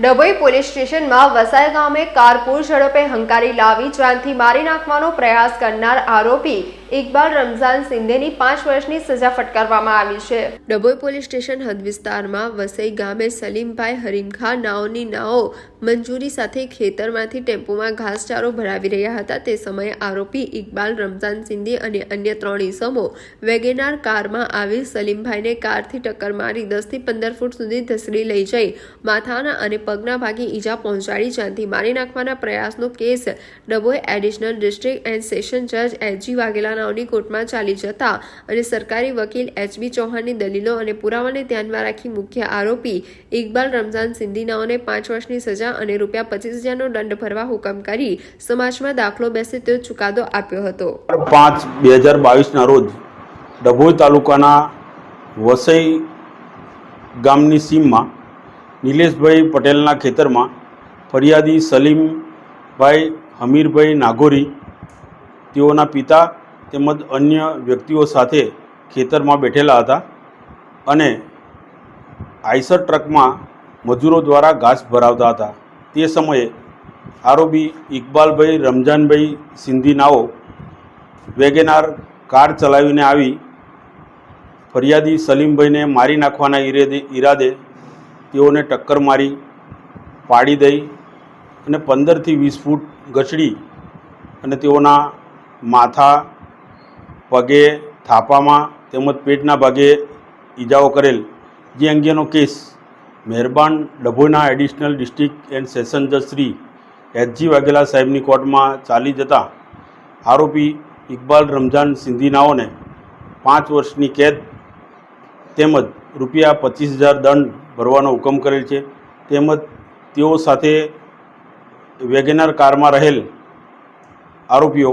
Dabhoi police સ્ટેશનમાં વસાઈ ગામે car પૂર ઝડપે હંકારી લાવી, જાનથી મારી નાખવાનો પ્રયાસ કરનાર આરોપી ઇકબાલ રમઝાન સિંધેની પાંચ વર્ષની સજા ફટકારવામાં આવી છે. ડભોઈ પોલીસ સ્ટેશન હદ વિસ્તારમાં વસઈ ગામે સલીમભાઈ હરીમખા નાઓની નાઓ મંજૂરી સાથે ખેતરમાંથી ટેમ્પોમાં ઘાસચારો ભરાવી રહ્યા હતા. તે સમયે આરોપી ઇકબાલ રમઝાન સિંધી અને અન્ય ત્રણ ઇસમો વેગેનાર કારમાં આવી સલીમભાઈને કારથી ટક્કર મારી દસથી પંદર ફૂટ સુધી ધસડી લઈ જઈ, માથાના અને પગના ભાગે ઈજા પહોંચાડી, જાનથી મારી નાખવાના પ્રયાસનો case Dabhoi additional district and session જજ એચજી વાઘેલા નાઓની કોર્ટમાં ચાલી જતા અને સરકારી વકીલ એચબી ચૌહાણની દલીલો અને પુરાવાને ધ્યાનમાં રાખી મુખ્ય આરોપી ઇકબાલ રમઝાન સિંધીનાઓને પાંચ વર્ષની સજા અને રૂપિયા પચીસ હજારનો દંડ ભરવા હુકમ કરી સમાજમાં દાખલો બેસે તેવો ચુકાદો આપ્યો હતો. પાંચ બે હજાર બાવીસના રોજ ડભોઈ તાલુકાના વસઈ ગામની સીમમાં નિલેશભાઈ પટેલના ખેતરમાં ફરિયાદી સલીમભાઈ હમીરભાઈ નાગોરી તેઓના પિતા તેમજ અન્ય વ્યક્તિઓ સાથે ખેતરમાં બેઠેલા હતા અને આઈસર ટ્રકમાં મજૂરો દ્વારા ઘાસ ભરાવતા હતા. તે સમયે આરોપી ઇકબાલભાઈ રમજાનભાઈ સિંધીનાઓ વેગેનાર કાર ચલાવીને આવી ફરિયાદી સલીમભાઈને મારી નાખવાના ઈરાદે ઈરાદે તેઓને ટક્કર મારી, પાડી દઈ અને પંદરથી વીસ ફૂટ ગચડી અને તેઓના માથા પગે થાપામાં તેમજ પેટના ભાગે ઈજાઓ કરેલ જે અંગેનો કેસ મહેરબાન ડભોઈના એડિશનલ ડિસ્ટ્રિક્ટ એન્ડ સેશન જજ શ્રી એચજી વાઘેલા સાહેબની કોર્ટમાં ચાલી જતા આરોપી ઇકબાલ રમઝાન સિંધીનાઓને પાંચ વર્ષની કેદ તેમજ રૂપિયા પચીસ હજાર દંડ ભરવાનો હુકમ કરેલ છે. તેમજ તેઓ સાથે વેગેનર કારમાં રહેલ આરોપીઓ